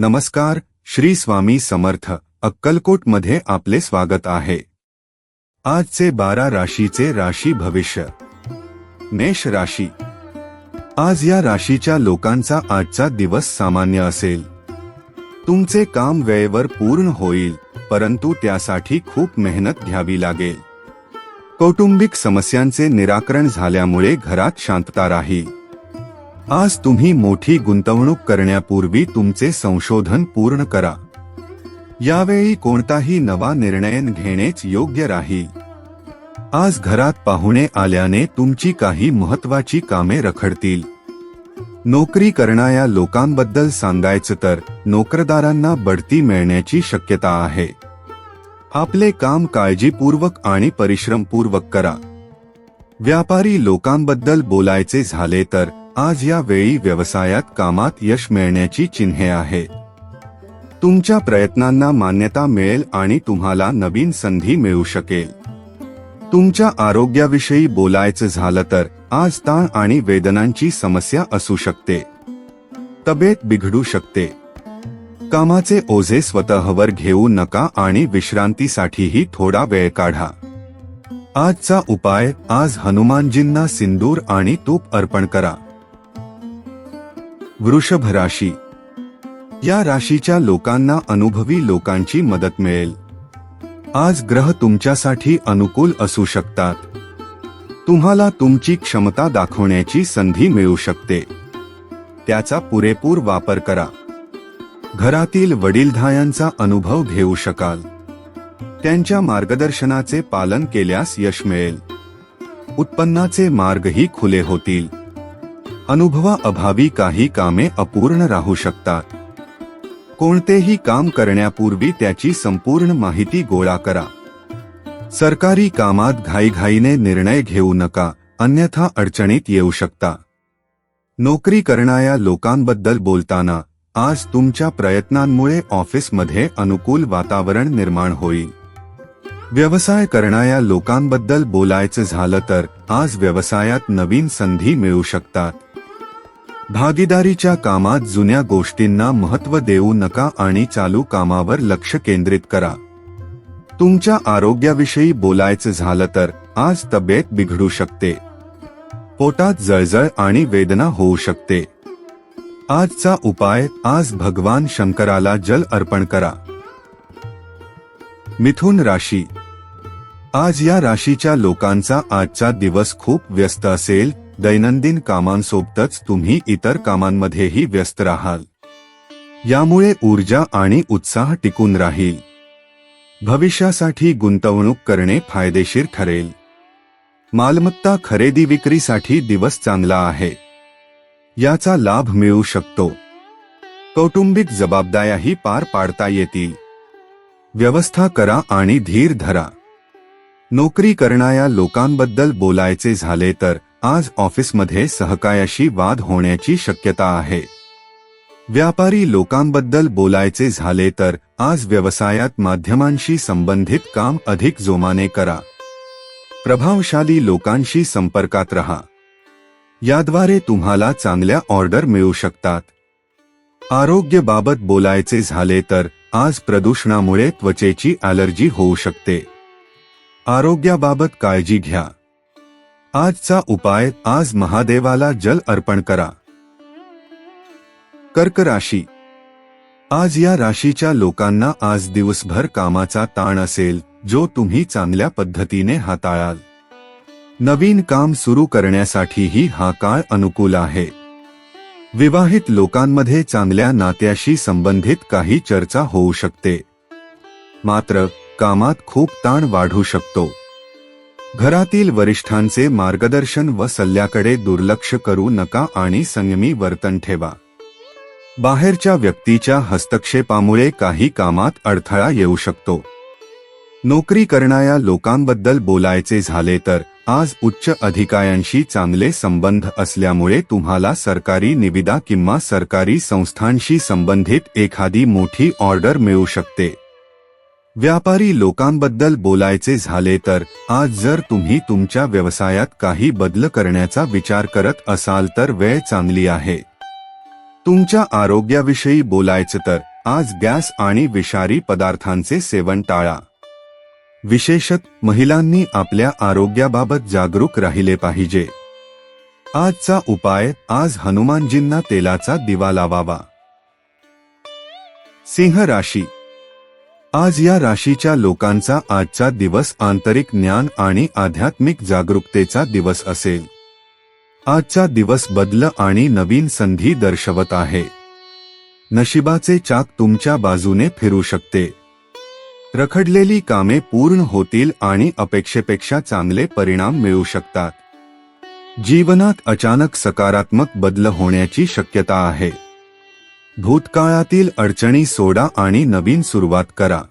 नमस्कार श्री स्वामी समर्थ अक्कलकोटमध्ये आपले स्वागत आहे. आजचे बारा राशीचे राशी भविष्य. मेष राशी. आज या राशीच्या लोकांचा आजचा दिवस सामान्य असेल. तुमचे काम वेळेवर पूर्ण होईल परंतु त्यासाठी खूप मेहनत घ्यावी लागेल. कौटुंबिक समस्यांचे निराकरण झाल्यामुळे घरात शांतता राहील. आज तुम्ही मोठी गुंतवणूक करण्यापूर्वी तुमचे संशोधन पूर्ण करा. यावेळी कोणताही नवा निर्णय घेणेच योग्य राहील. आज घरात पाहुणे आल्याने तुमची काही महत्वाची कामे रखडतील. नोकरी करणाऱ्या लोकांबद्दल सांगायचं तर नोकरदारांना बढती मिळण्याची शक्यता आहे. आपले काम काळजीपूर्वक आणि परिश्रमपूर्वक करा. व्यापारी लोकांबद्दल बोलायचे झाले तर आज या वेळी व्यवसायात कामात यश मिळण्याची चिन्हे आहेत तुमच्या प्रयत्नांना मान्यता मिळेल आणि तुम्हाला नवीन संधी मिळू शकेल. तुमच्या आरोग्याविषयी बोलायचं झालं तर आज ताण आणि वेदनांची समस्या असू शकते. तब्येत बिघडू शकते. कामाचे ओझे स्वतःवर घेऊ नका आणि विश्रांतीसाठीही थोडा वेळ काढा. आजचा उपाय आज हनुमानजींना सिंदूर आणि तूप अर्पण करा. वृषभ राशी या राशीच्या लोकांना अनुभवी लोकांची मदत मिळेल. आज ग्रह तुमच्यासाठी अनुकूल असू शकतात. तुम्हाला तुमची क्षमता दाखवण्याची संधी मिळू शकते. त्याचा पुरेपूर वापर करा. घरातील वडीलधायांचा अनुभव घेऊ शकाल. त्यांच्या मार्गदर्शनाचे पालन केल्यास यश मिळेल. उत्पन्नाचे मार्गही खुले होतील. अनुभवाअभावी काही कामे अपूर्ण राहू शकतात. कोणतेही काम करण्यापूर्वी त्याची संपूर्ण माहिती गोळा करा. सरकारी कामात घाईघाईने निर्णय घेऊ नका अन्यथा अडचणीत येऊ शकता. नोकरी करणाऱ्या लोकांबद्दल बोलताना आज तुमच्या प्रयत्नांमुळे ऑफिसमध्ये अनुकूल वातावरण निर्माण होईल. व्यवसाय करणाऱ्या लोकांबद्दल बोलायचं झालं तर आज व्यवसायात नवीन संधी मिळू शकतात. भागीदारीच्या कामात जुन्या गोष्टींना महत्त्व देऊ नका आणि चालू कामावर लक्ष केंद्रित करा. तुमच्या आरोग्याविषयी बोलायचं झालं तर आज तब्येत बिघडू शकते. पोटात जळजळ आणि वेदना होऊ शकते. आजचा उपाय आज भगवान शंकराला जल अर्पण करा. मिथुन राशी. आज या राशीच्या लोकांचा आजचा दिवस खूप व्यस्त असेल दैनंदिन कामांसोबतच तुम्ही इतर कामांमध्येही व्यस्त राहाल. यामुळे ऊर्जा आणि उत्साह टिकून राहील. भविष्यासाठी गुंतवणूक करणे फायदेशीर ठरेल. मालमत्ता खरेदी विक्रीसाठी दिवस चांगला आहे. याचा लाभ मिळू शकतो. कौटुंबिक जबाबदाऱ्याही पार पाडता येतील. व्यवस्था करा आणि धीर धरा. नोकरी करणाऱ्या लोकांबद्दल बोलायचे झाले तर आज ऑफिसमध्ये सहकायाशी वाद होण्याची शक्यता आहे. व्यापारी लोकांबद्दल बोलायचे झाले तर आज व्यवसायात माध्यमांशी संबंधित काम अधिक जोमाने करा. प्रभावशाली लोकांशी संपर्कात रहा. याद्वारे तुम्हाला चांगल्या ऑर्डर मिळू शकतात. आरोग्यबाबत बोलायचे झाले तर आज प्रदूषणामुळे त्वचेची ॲलर्जी होऊ शकते. आरोग्याबाबत काळजी घ्या. आजचा उपाय आज महादेवाला जल अर्पण करा. कर्क राशी. आज या राशीच्या लोकांना आज दिवसभर कामाचा ताण असेल जो तुम्ही चांगल्या पद्धतीने हाताळाल. नवीन काम सुरू करण्यासाठीही हा काळ अनुकूल आहे. विवाहित लोकांमध्ये चांगल्या नात्याशी संबंधित काही चर्चा होऊ शकते. मात्र कामात खूप ताण वाढू शकतो. घरातील वरिष्ठांचे मार्गदर्शन व सल्ल्याकडे दुर्लक्ष करू नका आणि संयमी वर्तन ठेवा. बाहेरच्या व्यक्तीच्या हस्तक्षेपामुळे काही कामात अडथळा येऊ शकतो. नोकरी करणाऱ्या लोकांबद्दल बोलायचे झाले तर आज उच्च अधिकाऱ्यांशी चांगले संबंध असल्यामुळे तुम्हाला सरकारी निविदा किंवा सरकारी संस्थांशी संबंधित एखादी मोठी ऑर्डर मिळू शकते. व्यापारी लोकांबद्दल बोलायचे झाले तर आज जर तुम्ही तुमच्या व्यवसायात काही बदल करण्याचा विचार करत असाल तर वेळ चांगली आहे. तुमच्या आरोग्याविषयी बोलायचं तर आज गॅस आणि विषारी पदार्थांचे सेवन टाळा. विशेषत महिलांनी आपल्या आरोग्याबाबत जागरूक राहिले पाहिजे. आजचा उपाय आज हनुमानजींना तेलाचा दिवा लावावा. सिंह राशी आज या राशीच्या लोकांचा आजचा दिवस आंतरिक ज्ञान आणि आध्यात्मिक जागरूकतेचा दिवस असेल. आजचा दिवस बदल आणि नवीन संधी दर्शवत आहे. नशिबाचे चाक तुमच्या बाजूने फिरू शकते. रखडलेली कामे पूर्ण होतील आणि अपेक्षेपेक्षा चांगले परिणाम मिळू शकतात. जीवनात अचानक सकारात्मक बदल होण्याची शक्यता आहे. भूतकाळातील अडचणी सोडा आणि नवीन सुरुवात करा.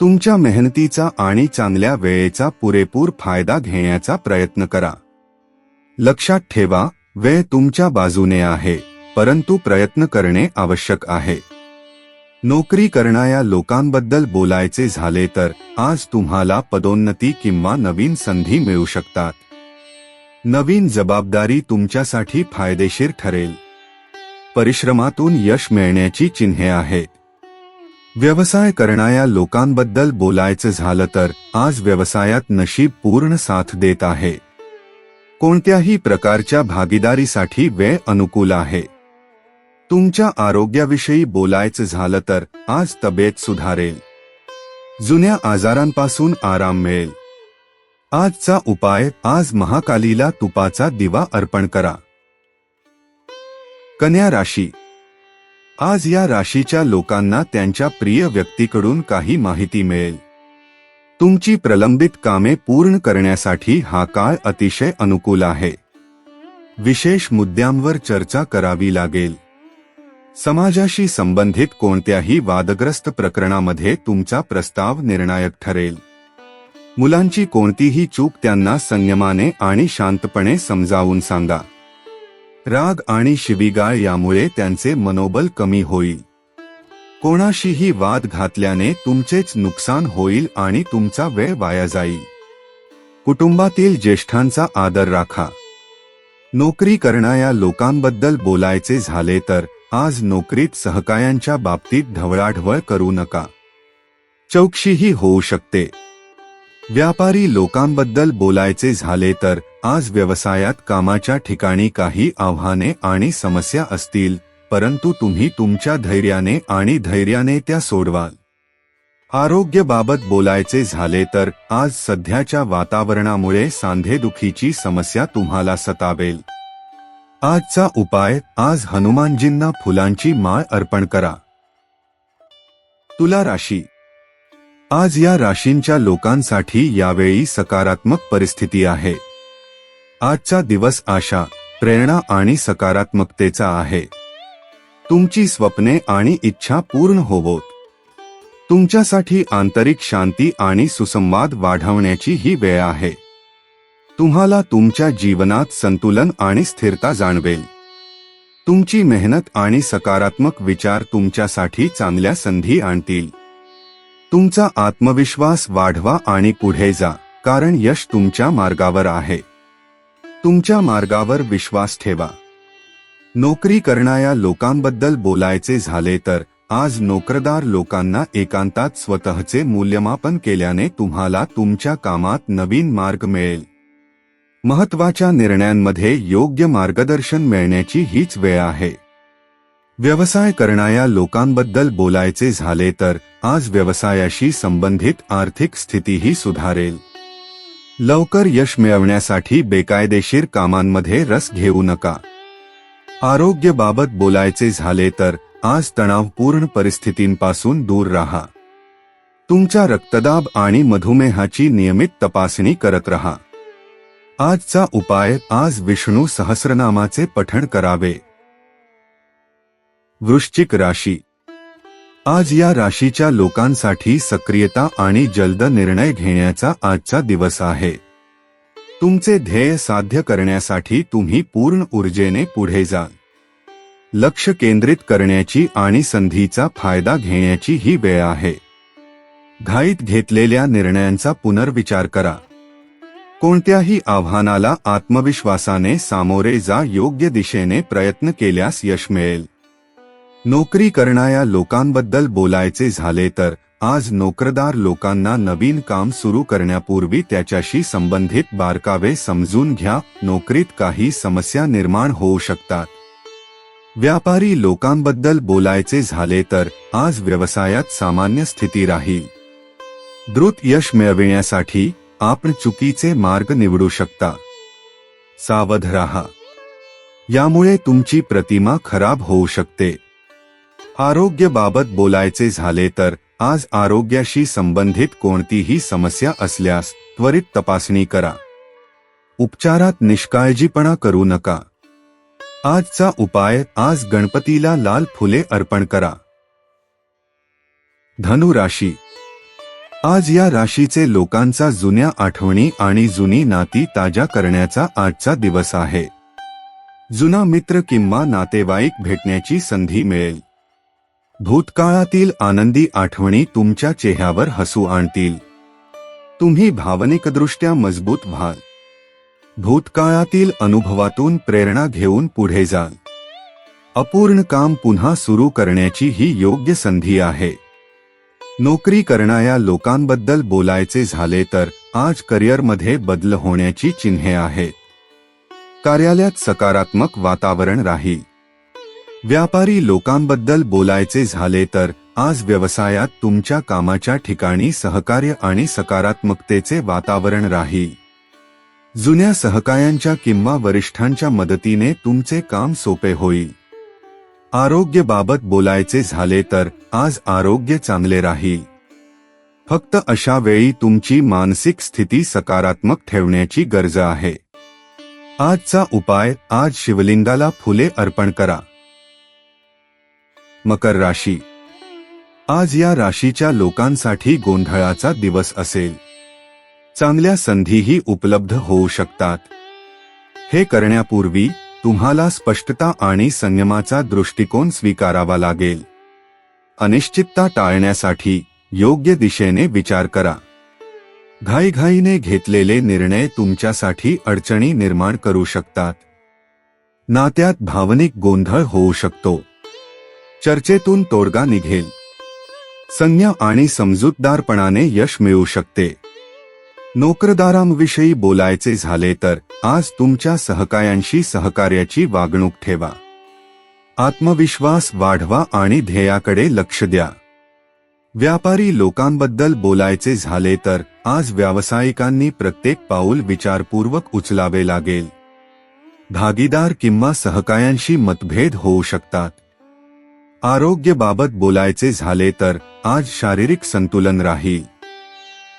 तुमच्या मेहनतीचा आणि चांगल्या वेळेचा पुरेपूर फायदा घेण्याचा प्रयत्न करा. लक्षात ठेवा वेळ तुमच्या बाजूने आहे परंतु प्रयत्न करणे आवश्यक आहे. नोकरी करणाऱ्या लोकांबद्दल बोलायचे झाले तर आज तुम्हाला पदोन्नती किंवा नवीन संधी मिळू शकतात. नवीन जबाबदारी तुमच्यासाठी फायदेशीर ठरेल. परिश्रमातून यश मिळण्याची चिन्हे आहेत. व्यवसाय करणाऱ्या लोकांबद्दल बोलायचं झालं तर आज व्यवसायात नशीब पूर्ण साथ देत आहे. कोणत्याही प्रकारच्या भागीदारीसाठी वेळ अनुकूल आहे. तुमच्या आरोग्याविषयी बोलायचं झालं तर आज तब्येत सुधारेल. जुन्या आजारांपासून आराम मिळेल. आजचा उपाय आज महाकालीला तुपाचा दिवा अर्पण करा. कन्या राशी. आज या राशीच्या लोकांना त्यांच्या प्रिय व्यक्तीकडून काही माहिती मिळेल. तुमची प्रलंबित कामे पूर्ण करण्यासाठी हा काळ अतिशय अनुकूल आहे. विशेष मुद्द्यांवर चर्चा करावी लागेल. समाजाशी संबंधित कोणत्याही वादग्रस्त प्रकरणामध्ये तुमचा प्रस्ताव निर्णायक ठरेल. मुलांची कोणतीही चूक त्यांना संयमाने आणि शांतपणे समजावून सांगा. राग आणि शिवीगाळ यामुळे त्यांचे मनोबल कमी होईल. कोणाशीही वाद घातल्याने तुमचेच नुकसान होईल आणि तुमचा वेळ वाया जाईल. कुटुंबातील ज्येष्ठांचा आदर राखा. नोकरी करणाऱ्या लोकांबद्दल बोलायचे झाले तर आज नोकरीत सहकायांच्या बाबतीत ढवळाढवळ करू नका. चौकशीही होऊ शकते. व्यापारी लोकांबद्दल बोलायचे झाले तर आज व्यवसायात कामाच्या ठिकाणी काही आव्हाने आणि समस्या असतील परंतु तुम्ही तुमच्या धैर्याने आणि धैर्याने त्या सोडवाल. आरोग्यबाबत बोलायचे झाले तर आज सध्याच्या वातावरणामुळे सांधेदुखीची समस्या तुम्हाला सतावेल. आजचा उपाय आज हनुमानजींना फुलांची माळ अर्पण करा. तुला राशी आज या राशींच्या लोकांसाठी यावेळी सकारात्मक परिस्थिती आहे. आजचा दिवस आशा प्रेरणा आणि सकारात्मकतेचा आहे. तुमची स्वप्ने आणि इच्छा पूर्ण होवोत. तुमच्यासाठी आंतरिक शांती आणि सुसंवाद वाढवण्याची ही वेळ आहे. तुम्हाला तुमच्या जीवनात संतुलन आणि स्थिरता जाणवेल. तुमची मेहनत आणि सकारात्मक विचार तुमच्यासाठी चांगल्या संधी आणतील. तुमचा आत्मविश्वास वाढवा आणि पुढे जा कारण यश तुमच्या मार्गावर आहे. तुमच्या मार्गावर विश्वास ठेवा. नोकरी करणाऱ्या लोकांबद्दल बोलायचे झाले तर आज नोकरदार लोकांना एकांतात स्वतःचे मूल्यमापन केल्याने तुम्हाला तुमच्या कामात नवीन मार्ग मिळेल. महत्त्वाच्या निर्णयांमध्ये योग्य मार्गदर्शन मिळण्याची हीच वेळ आहे. व्यवसाय करणाऱ्या लोकांबद्दल बोलायचे झाले तर आज व्यवसायाशी संबंधित आर्थिक स्थितीही सुधारेल. लवकर यश मिळवण्यासाठी बेकायदेशीर कामांमध्ये रस घेऊ नका. आरोग्यबाबत बोलायचे झाले तर आज तणावपूर्ण परिस्थितींपासून दूर राहा. तुमच्या रक्तदाब आणि मधुमेहाची नियमित तपासणी करत रहा. आजचा उपाय आज विष्णू सहस्रनामाचे पठण करावे. वृश्चिक राशी. आज या राशीच्या लोकांसाठी सक्रियता आणि जलद निर्णय घेण्याचा आजचा दिवस आहे. तुमचे ध्येय साध्य करण्यासाठी तुम्ही पूर्ण ऊर्जेने पुढे जा लक्ष केंद्रित करण्याची आणि संधीचा फायदा घेण्याची ही वेळ आहे. घाईत घेतलेल्या निर्णयांचा पुनर्विचार करा. कोणत्याही आव्हानाला आत्मविश्वासाने सामोरे जा योग्य दिशेने प्रयत्न केल्यास यश मिळेल. नोकरी करणाऱ्या लोकांबद्दल बोलायचे झाले तर आज नोकरदार लोकांना नवीन काम सुरू करण्यापूर्वी त्याच्याशी संबंधित बारकावे समजून घ्या नोकरीत काही समस्या निर्माण होऊ शकतात. व्यापारी लोकांबद्दल बोलायचे झाले तर आज व्यवसायात सामान्य स्थिती राहील. द्रुत यश मिळविण्यासाठी आपण चुकीचे मार्ग निवडू शकता. सावध राहा. यामुळे तुमची प्रतिमा खराब होऊ शकते. आरोग्याबाबत बोलायचे झाले तर आज आरोग्याशी संबंधित कोणतीही समस्या असल्यास त्वरित तपासणी करा. उपचारात निष्काळजीपणा करू नका. आजचा उपाय आज गणपतीला लाल फुले अर्पण करा. धनु राशी. आज या राशीचे लोकांचा जुन्या आठवणी आणि जुनी नाती ताजा करण्याचा आजचा दिवस आहे. जुना मित्र किंवा नातेवाईक भेटण्याची संधी मिळेल. भूतकाळातील आनंदी आठवणी तुमच्या चेहऱ्यावर हसू आणतील. तुम्ही भावनिकदृष्ट्या मजबूत व्हाल. भूतकाळातील अनुभवातून प्रेरणा घेऊन पुढे जाल. अपूर्ण काम पुन्हा सुरू करण्याची ही योग्य संधी आहे. नोकरी करणाऱ्या लोकांबद्दल बोलायचे झाले तर आज करिअरमध्ये बदल होण्याची चिन्हे आहेत. कार्यालयात सकारात्मक वातावरण राहील. व्यापारी लोकांबद्दल बोलायचे झाले तर आज व्यवसायात तुमच्या कामाच्या ठिकाणी सहकार्य आणि सकारात्मकतेचे वातावरण राहील. जुन्या सहकायांच्या किंवा वरिष्ठांच्या मदतीने तुमचे काम सोपे होईल. आरोग्यबाबत बोलायचे झाले तर आज आरोग्य चांगले राहील. फक्त अशा वेळी तुमची मानसिक स्थिती सकारात्मक ठेवण्याची गरज आहे. आजचा उपाय आज शिवलिंगाला फुले अर्पण करा. मकर राशी. आज या राशीच्या लोकांसाठी गोंधळाचा दिवस असेल. चांगल्या संधीही उपलब्ध होऊ शकतात. हे करण्यापूर्वी तुम्हाला स्पष्टता आणि संयमाचा दृष्टिकोन स्वीकारावा लागेल. अनिश्चितता टाळण्यासाठी योग्य दिशेने विचार करा. घाईघाईने घेतलेले निर्णय तुमच्यासाठी अडचणी निर्माण करू शकतात. नात्यात भावनिक गोंधळ होऊ शकतो. चर्चेतून तोडगा निघेल. संज्ञा आणि समजूतदारपणाने यश मिळू शकते. नोकरदारांविषयी बोलायचे झाले तर आज तुमच्या सहकायांशी सहकार्याची वागणूक ठेवा. आत्मविश्वास वाढवा आणि ध्येयाकडे लक्ष द्या. व्यापारी लोकांबद्दल बोलायचे झाले तर आज व्यावसायिकांनी प्रत्येक पाऊल विचारपूर्वक उचलावे लागेल. भागीदार किंवा सहकायांशी मतभेद होऊ शकतात. आरोग्यबाबत बोलायचे झाले तर आज शारीरिक संतुलन राहील.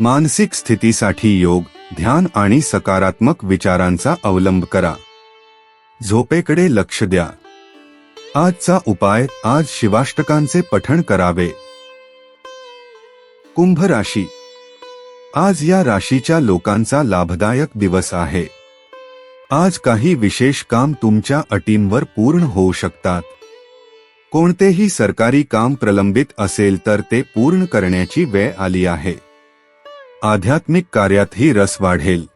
मानसिक स्थितीसाठी योग ध्यान आणि सकारात्मक विचारांचा अवलंब करा. झोपेकडे लक्ष द्या. आजचा उपाय आज शिवाष्टकांचे पठण करावे. कुंभ राशी. आज या राशीच्या लोकांचा लाभदायक दिवस आहे. आज काही विशेष काम तुमच्या अटींवर पूर्ण होऊ शकतात. कोणतेही सरकारी काम प्रलंबित असेल तर ते पूर्ण करण्याची वेळ आली आहे. आध्यात्मिक कार्यातही रस वाढेल.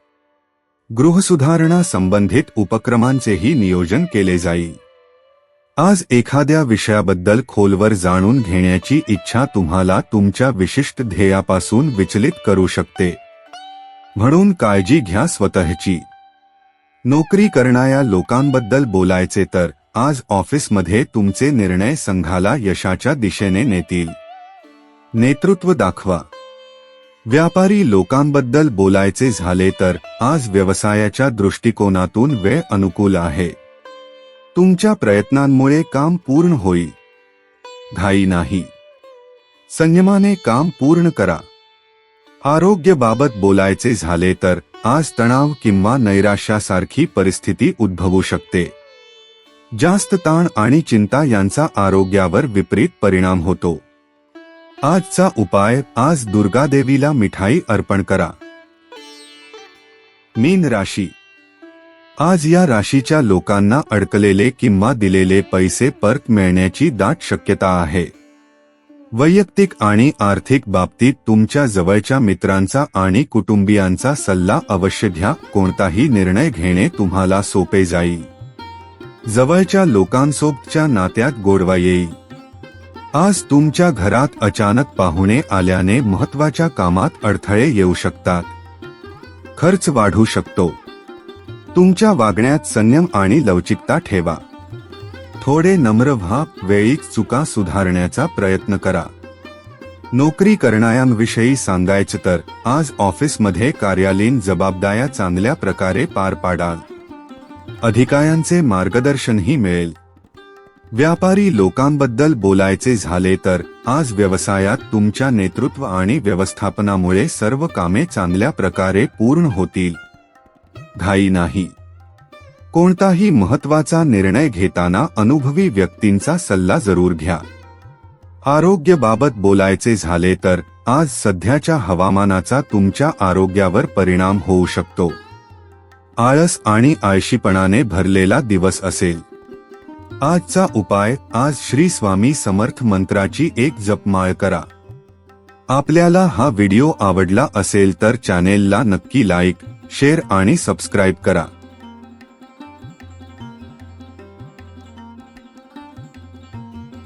गृहसुधारणा संबंधित उपक्रमांचेही नियोजन केले जाईल. आज एखाद्या विषयाबद्दल खोलवर जाणून घेण्याची इच्छा तुम्हाला तुमच्या विशिष्ट ध्येयापासून विचलित करू शकते. म्हणून काळजी घ्या स्वतःची. नोकरी करणाऱ्या लोकांबद्दल बोलायचे तर आज ऑफिसमध्ये तुमचे निर्णय संघाला यशाच्या दिशेने नेतील. नेतृत्व दाखवा. व्यापारी लोकांबद्दल बोलायचे झाले तर आज व्यवसायाच्या दृष्टिकोनातून वेळ अनुकूल आहे. तुमच्या प्रयत्नांमुळे काम पूर्ण होईल. घाई नाही. संयमाने काम पूर्ण करा. आरोग्याबाबत बोलायचे झाले तर आज तणाव किंवा नैराश्यासारखी परिस्थिती उद्भवू शकते. जास्त ताण आणि चिंता यांचा आरोग्यावर विपरीत परिणाम होतो. आजचा उपाय आज दुर्गादेवीला मिठाई अर्पण करा. मीन राशी. आज या राशीच्या लोकांना अडकलेले किंवा दिलेले पैसे परत मिळण्याची दाट शक्यता आहे. वैयक्तिक आणि आर्थिक बाबतीत तुमच्या जवळच्या मित्रांचा आणि कुटुंबियांचा सल्ला अवश्य घ्या कोणताही निर्णय घेणे तुम्हाला सोपे जाईल. जवळच्या लोकांसोबतच्या नात्यात गोडवा येईल आज तुमच्या घरात अचानक पाहुणे आल्याने महत्त्वाच्या कामात अडथळे येऊ शकतात. खर्च वाढू शकतो. तुमच्या वागण्यात संयम आणि लवचिकता ठेवा. थोडे नम्र व्हा वेळी चुका सुधारण्याचा प्रयत्न करा. नोकरी करणाऱ्यांविषयी सांगायचं तर आज ऑफिसमध्ये कार्यालयीन जबाबदाऱ्या चांगल्या प्रकारे पार पाडाल. अधिकाऱ्यांचे मार्गदर्शनही मिळेल. व्यापारी लोकांबद्दल बोलायचे झाले तर आज व्यवसायात तुमच्या नेतृत्व आणि व्यवस्थापनामुळे सर्व कामे चांगल्या प्रकारे पूर्ण होतील. घाई नाही. कोणताही महत्त्वाचा निर्णय घेताना अनुभवी व्यक्तींचा सल्ला जरूर घ्या. आरोग्यबाबत बोलायचे झाले तर आज सध्याच्या हवामानाचा तुमच्या आरोग्यावर परिणाम होऊ शकतो. आळस आणि आळशीपणाने भरलेला दिवस असेल. आजचा उपाय आज श्री स्वामी समर्थ मंत्राची एक जपमाळ करा. आपल्याला हा व्हिडिओ आवडला असेल तर चॅनेलला नक्की लाईक शेअर आणि सबस्क्राईब करा.